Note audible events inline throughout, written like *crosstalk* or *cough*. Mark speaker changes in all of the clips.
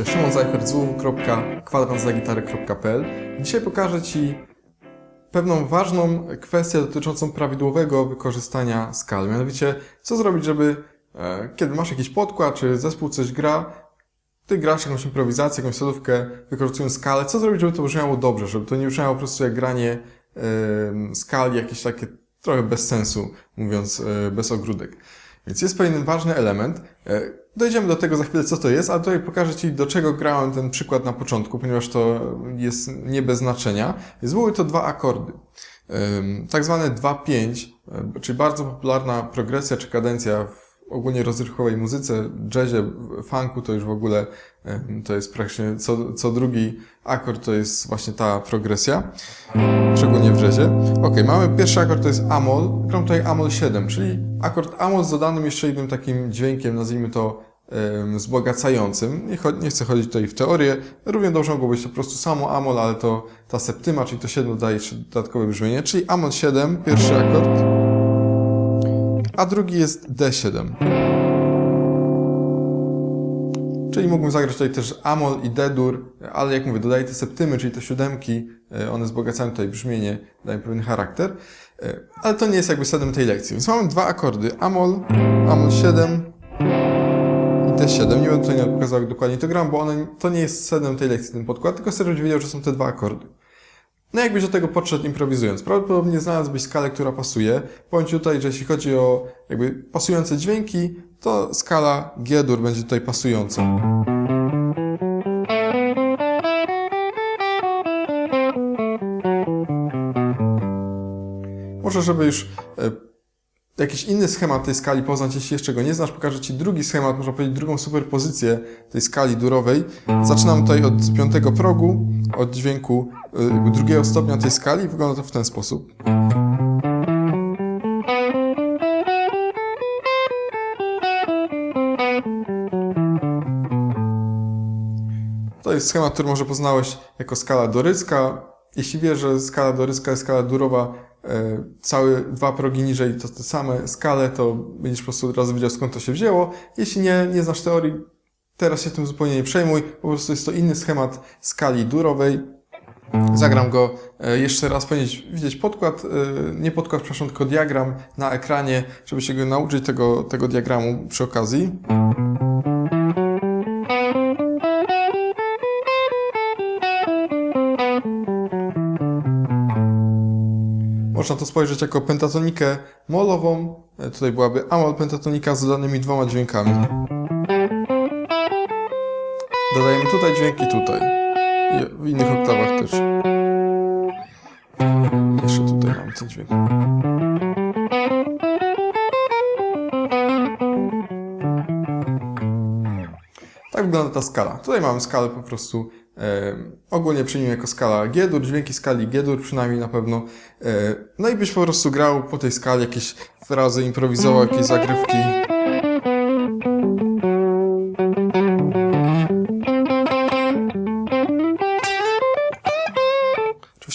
Speaker 1: oczywiście Szymon Zajcher z www.kwadrantsdagitary.pl Dzisiaj pokażę Ci pewną ważną kwestię dotyczącą prawidłowego wykorzystania skal. Mianowicie, co zrobić, żeby e, kiedy masz jakiś podkład, czy zespół coś gra, ty grasz jakąś improwizację, jakąś solówkę, wykorzystując skalę, co zrobić, żeby to brzmiało dobrze, żeby to nie brzmiało po prostu jak granie skali, jakieś takie trochę bez sensu, mówiąc e, bez ogródek. Więc jest pewien ważny element. E, Dojdziemy do tego za chwilę, co to jest, ale tutaj pokażę Ci, do czego grałem ten przykład na początku, ponieważ to jest nie bez znaczenia. Więc były to dwa akordy. Tak zwane 2-5, e, czyli bardzo popularna progresja czy kadencja w ogólnie rozrywkowej muzyce, jazzie, funku to już w ogóle to jest praktycznie co, co drugi akord to jest właśnie ta progresja, szczególnie w jazzie. Ok, mamy pierwszy akord to jest Amol, gram tutaj Amol 7, czyli akord Amol z dodanym jeszcze jednym takim dźwiękiem, nazwijmy to ym, wzbogacającym. Nie, nie chcę chodzić tutaj w teorię, równie dobrze mogło być to po prostu samo Amol, ale to ta septyma, czyli to 7 dodaje jeszcze dodatkowe brzmienie, czyli Amol 7, pierwszy akord, a drugi jest D7. Czyli mógłbym zagrać tutaj też Amol i D-dur, ale jak mówię, dodaję te septymy, czyli te siódemki, e, one wzbogacają tutaj brzmienie, dają pewien charakter, e, ale to nie jest jakby sedem tej lekcji. Więc mamy dwa akordy, Amol, Amol 7 i D7. Nie będę tutaj pokazał jak dokładnie to gram, bo one, to nie jest sedem tej lekcji, ten podkład, tylko chcę, żebyś wiedział, że są te dwa akordy. No jakbyś do tego podszedł improwizując? Prawdopodobnie znalazłbyś skalę, która pasuje. Ci tutaj, że jeśli chodzi o jakby pasujące dźwięki, to skala G-dur będzie tutaj pasująca. Może, żeby już e, jakiś inny schemat tej skali poznać, jeśli jeszcze go nie znasz, pokażę Ci drugi schemat, można powiedzieć drugą superpozycję tej skali durowej. Zaczynam tutaj od piątego progu, od dźwięku drugiego stopnia tej skali. Wygląda to w ten sposób. To jest schemat, który może poznałeś jako skala dorycka. Jeśli wiesz, że skala dorycka jest skala durowa, e, całe dwa progi niżej to te same skale, to będziesz po prostu od razu wiedział skąd to się wzięło. Jeśli nie, nie znasz teorii, teraz się tym zupełnie nie przejmuj, po prostu jest to inny schemat skali durowej. Zagram go e, jeszcze raz, powinieneś widzieć podkład, e, nie podkład, przepraszam, tylko diagram na ekranie, żeby się go nauczyć tego, tego diagramu przy okazji. Można to spojrzeć jako pentatonikę molową. E, Tutaj byłaby amol pentatonika z dodanymi dwoma dźwiękami. Dodajemy tutaj dźwięki tutaj. W innych oktawach też. Jeszcze tutaj mamy ten dźwięk. Tak wygląda ta skala. Tutaj mamy skalę po prostu e, ogólnie przyjmijmy jako skala G-dur, dźwięki skali G-dur przynajmniej na pewno. E, no i byś po prostu grał po tej skali jakieś frazy, improwizował jakieś zagrywki.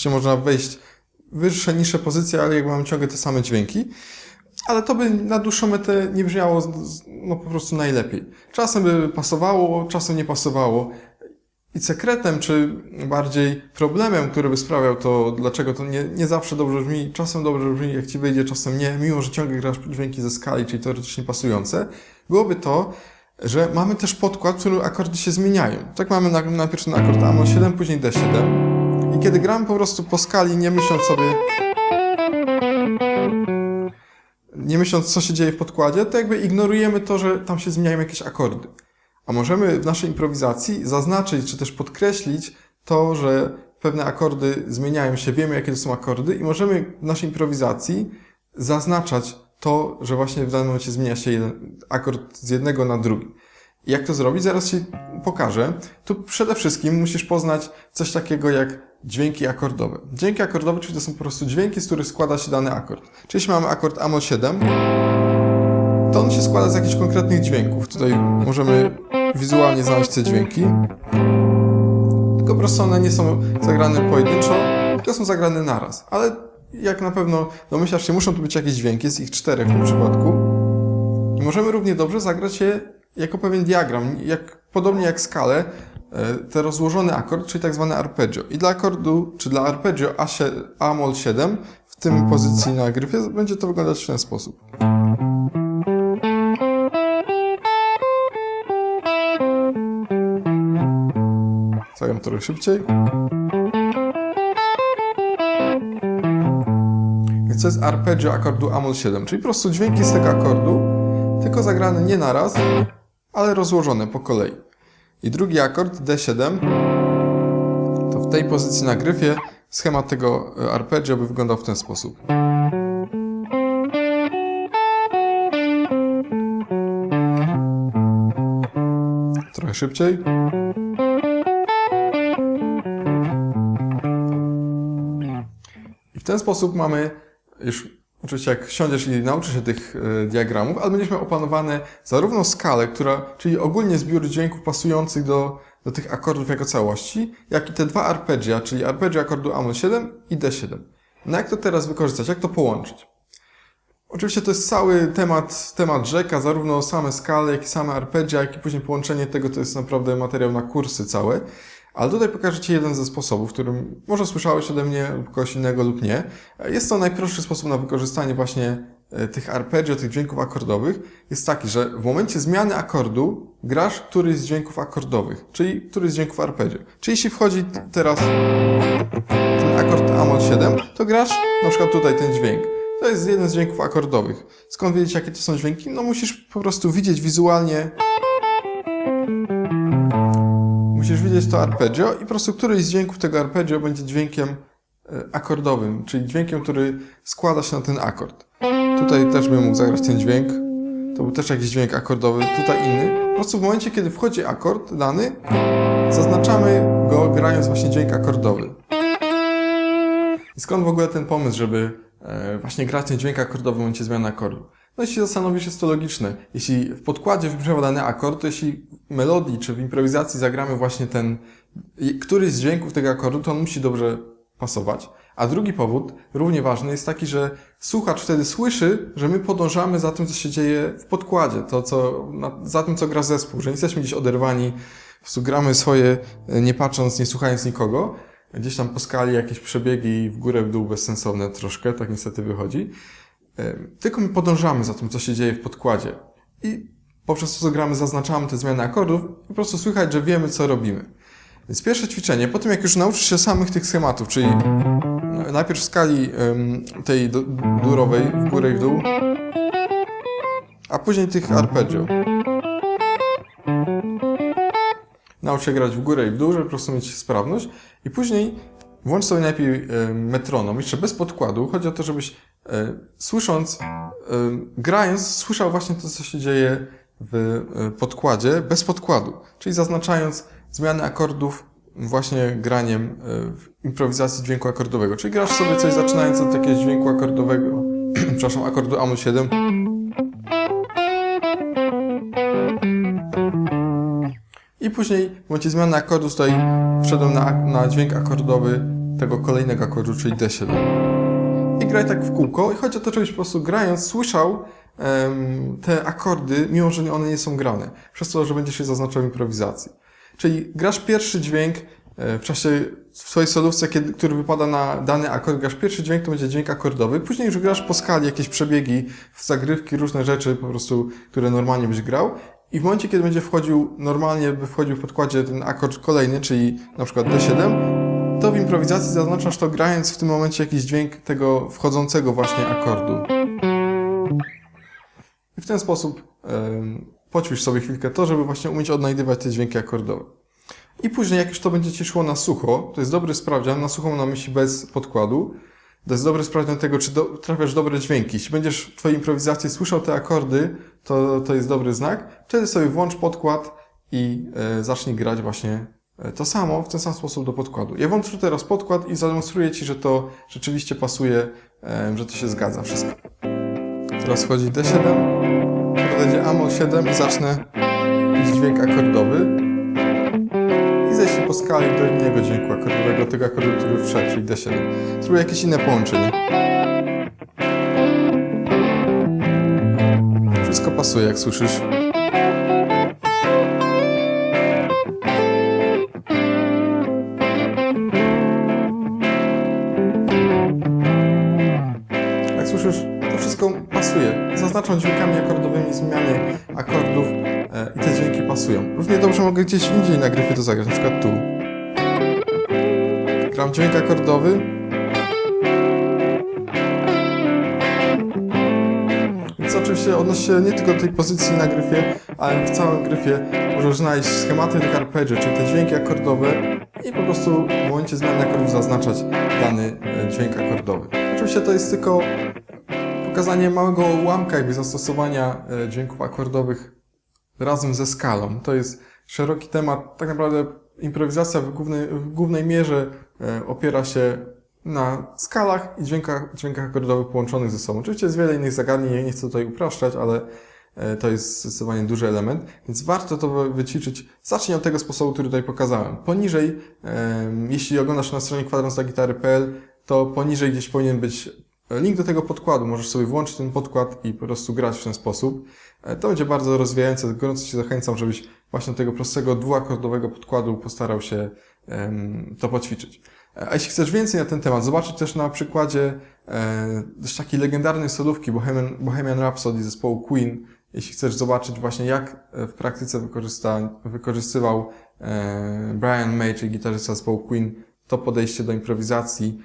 Speaker 1: Oczywiście można wejść wyższe, niższe pozycje, ale jakby mam ciągle te same dźwięki. Ale to by na dłuższą metę nie brzmiało no po prostu najlepiej. Czasem by pasowało, czasem nie pasowało. I sekretem, czy bardziej problemem, który by sprawiał to, dlaczego to nie, nie zawsze dobrze brzmi, czasem dobrze brzmi, jak ci wyjdzie, czasem nie, mimo że ciągle grasz dźwięki ze skali, czyli teoretycznie pasujące, byłoby to, że mamy też podkład, w którym akordy się zmieniają. Tak mamy na- najpierw ten akord Amol 7, później D7. I kiedy gramy po prostu po skali, nie myśląc sobie, nie myśląc, co się dzieje w podkładzie, to jakby ignorujemy to, że tam się zmieniają jakieś akordy. A możemy w naszej improwizacji zaznaczyć, czy też podkreślić to, że pewne akordy zmieniają się, wiemy, jakie to są akordy i możemy w naszej improwizacji zaznaczać to, że właśnie w danym momencie zmienia się jeden akord z jednego na drugi. Jak to zrobić? Zaraz Ci pokażę. Tu przede wszystkim musisz poznać coś takiego jak dźwięki akordowe. Dźwięki akordowe, czyli to są po prostu dźwięki, z których składa się dany akord. Czyli jeśli mamy akord Amol 7, to on się składa z jakichś konkretnych dźwięków. Tutaj możemy wizualnie znaleźć te dźwięki. Tylko po prostu one nie są zagrane pojedynczo, tylko są zagrane naraz. Ale jak na pewno domyślasz się, muszą tu być jakieś dźwięki, jest ich czterech w tym przypadku. I możemy równie dobrze zagrać je jako pewien diagram, jak podobnie jak skalę, e, te rozłożony akord, czyli tak zwany arpeggio. I dla akordu, czy dla arpeggio A7, A-moll 7 w tym pozycji na gryfie będzie to wyglądać w ten sposób. Zagram trochę szybciej. Więc to jest arpeggio akordu Amol 7, czyli po prostu dźwięki z tego akordu, tylko zagrane nie naraz, ale rozłożone po kolei. I drugi akord D7, to w tej pozycji na gryfie schemat tego e, arpeggio by wyglądał w ten sposób. Trochę szybciej. I w ten sposób mamy już, oczywiście jak siądziesz i nauczysz się tych e, diagramów, ale będziesz miał opanowane zarówno skalę, która, czyli ogólnie zbiór dźwięków pasujących do, do tych akordów jako całości, jak i te dwa arpeggia, czyli arpeggio akordu Amol 7 i D7. No jak to teraz wykorzystać? Jak to połączyć? Oczywiście to jest cały temat, temat rzeka, zarówno same skale, jak i same arpeggia, jak i później połączenie tego to jest naprawdę materiał na kursy całe. Ale tutaj pokażę Ci jeden ze sposobów, którym może słyszałeś ode mnie lub kogoś innego lub nie. Jest to najprostszy sposób na wykorzystanie właśnie e, tych arpeggio, tych dźwięków akordowych. Jest taki, że w momencie zmiany akordu grasz któryś z dźwięków akordowych, czyli któryś z dźwięków arpeggio. Czyli jeśli wchodzi teraz ten akord Amol 7, to grasz na przykład tutaj ten dźwięk. To jest jeden z dźwięków akordowych. Skąd wiedzieć, jakie to są dźwięki? No musisz po prostu widzieć wizualnie Widzieć to arpeggio i po prostu któryś z dźwięków tego arpeggio będzie dźwiękiem e, akordowym, czyli dźwiękiem, który składa się na ten akord. Tutaj też bym mógł zagrać ten dźwięk. To był też jakiś dźwięk akordowy, tutaj inny. Po prostu w momencie, kiedy wchodzi akord dany, zaznaczamy go grając właśnie dźwięk akordowy. I skąd w ogóle ten pomysł, żeby e, właśnie grać ten dźwięk akordowy w momencie zmiany akordu? No jeśli zastanowisz, jest to logiczne. Jeśli w podkładzie wybrzmiewa dany akord, to jeśli w melodii czy w improwizacji zagramy właśnie ten, któryś z dźwięków tego akordu, to on musi dobrze pasować. A drugi powód, równie ważny, jest taki, że słuchacz wtedy słyszy, że my podążamy za tym, co się dzieje w podkładzie, to co, za tym, co gra zespół, że nie jesteśmy gdzieś oderwani, po prostu gramy swoje, e, nie patrząc, nie słuchając nikogo. Gdzieś tam po skali jakieś przebiegi w górę, w dół bezsensowne troszkę, tak niestety wychodzi. Tylko my podążamy za tym, co się dzieje w podkładzie. I poprzez to, co gramy, zaznaczamy te zmiany akordów i po prostu słychać, że wiemy, co robimy. Więc pierwsze ćwiczenie, po tym jak już nauczysz się samych tych schematów, czyli najpierw w skali tej durowej, w górę i w dół, a później tych arpeggio. Naucz się grać w górę i w dół, żeby po prostu mieć sprawność. I później włącz sobie najpierw metronom, jeszcze bez podkładu. Chodzi o to, żebyś słysząc, e, grając, słyszał właśnie to, co się dzieje w e, podkładzie, bez podkładu. Czyli zaznaczając zmiany akordów właśnie graniem e, w improwizacji dźwięku akordowego. Czyli grasz sobie coś zaczynając od jakiegoś dźwięku akordowego, *clears throat* przepraszam, akordu Amol 7. I później w momencie zmiany akordu tutaj wszedłem na, na dźwięk akordowy tego kolejnego akordu, czyli D7. Graj tak w kółko i chodzi o to, żebyś po prostu grając słyszał em, te akordy, mimo że one nie są grane. Przez to, że będziesz je zaznaczał improwizacji. Czyli grasz pierwszy dźwięk e, w czasie w swojej solówce, kiedy, który wypada na dany akord, grasz pierwszy dźwięk, to będzie dźwięk akordowy. Później już grasz po skali jakieś przebiegi, w zagrywki, różne rzeczy po prostu, które normalnie byś grał. I w momencie, kiedy będzie wchodził, normalnie by wchodził w podkładzie ten akord kolejny, czyli na przykład D7, to w improwizacji zaznaczasz to grając w tym momencie jakiś dźwięk tego wchodzącego właśnie akordu. I w ten sposób em, poćwicz sobie chwilkę to, żeby właśnie umieć odnajdywać te dźwięki akordowe. I później, jak już to będzie Ci szło na sucho, to jest dobry sprawdzian, na sucho na myśli bez podkładu, to jest dobry sprawdzian tego, czy do, trafiasz dobre dźwięki. Jeśli będziesz w Twojej improwizacji słyszał te akordy, to, to jest dobry znak. Wtedy sobie włącz podkład i e, zacznij grać właśnie to samo, w ten sam sposób do podkładu. Ja włączę teraz podkład i zademonstruję Ci, że to rzeczywiście pasuje, e, że to się zgadza wszystko. Teraz wchodzi D7, to będzie Amol 7 i zacznę dźwięk akordowy i zejść po skali do innego dźwięku akordowego, tego akordu, który wszedł, czyli D7. Spróbuję jakieś inne połączenie. Wszystko pasuje, jak słyszysz. Wystarczą dźwiękami akordowymi zmiany akordów e, i te dźwięki pasują. Równie dobrze mogę gdzieś indziej na gryfie to zagrać, na przykład tu. Gram dźwięk akordowy. Więc oczywiście odnosi się nie tylko do tej pozycji na gryfie, ale w całym gryfie możesz znaleźć schematy tych arpeggio, czyli te dźwięki akordowe i po prostu w momencie zmiany akordów zaznaczać dany e, dźwięk akordowy. Oczywiście to jest tylko pokazanie małego ułamka jakby zastosowania e, dźwięków akordowych razem ze skalą. To jest szeroki temat. Tak naprawdę improwizacja w głównej, w głównej mierze e, opiera się na skalach i dźwiękach, dźwiękach akordowych połączonych ze sobą. Oczywiście jest wiele innych zagadnień, ja nie chcę tutaj upraszczać, ale e, to jest zdecydowanie duży element, więc warto to wy- wyćwiczyć. Zacznij od tego sposobu, który tutaj pokazałem. Poniżej, jeśli oglądasz na stronie kwadransdagitary.pl, to poniżej gdzieś powinien być link do tego podkładu. Możesz sobie włączyć ten podkład i po prostu grać w ten sposób. E, To będzie bardzo rozwijające. Gorąco Cię zachęcam, żebyś właśnie tego prostego dwuakordowego podkładu postarał się to poćwiczyć. E, A jeśli chcesz więcej na ten temat, zobaczyć też na przykładzie e, dość takiej legendarnej solówki Bohemian, Bohemian Rhapsody zespołu Queen, jeśli chcesz zobaczyć właśnie jak e, w praktyce wykorzystywał e, Brian May, czyli gitarzysta zespołu Queen, to podejście do improwizacji,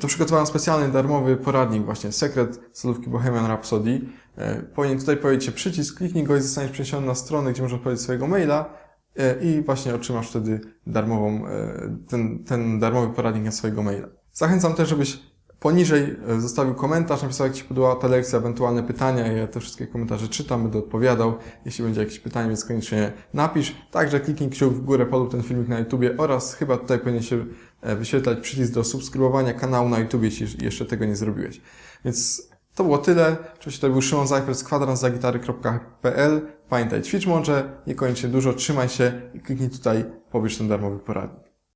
Speaker 1: to przygotowałem specjalny darmowy poradnik właśnie, sekret solówki Bohemian Rhapsody. E, Powinien tutaj pojawić się przycisk, kliknij go i zostaniesz przeniesiony na stronę, gdzie możesz odpowiedzieć swojego maila e, i właśnie otrzymasz wtedy darmową, e, ten, ten darmowy poradnik na swojego maila. Zachęcam też, żebyś poniżej zostawił komentarz, napisał jak Ci podobała ta lekcja, ewentualne pytania. Ja te wszystkie komentarze czytam, będę odpowiadał. Jeśli będzie jakieś pytanie, więc koniecznie napisz. Także kliknij kciuk w górę, polub ten filmik na YouTubie oraz chyba tutaj powinien się wyświetlać przycisk do subskrybowania kanału na YouTubie, jeśli jeszcze tego nie zrobiłeś. Więc to było tyle. Oczywiście to był Szymon Zajfer z kwadranszagitary.pl. Pamiętaj, ćwicz mądrze, niekoniecznie dużo, trzymaj się i kliknij tutaj, pobierz ten darmowy poradnik.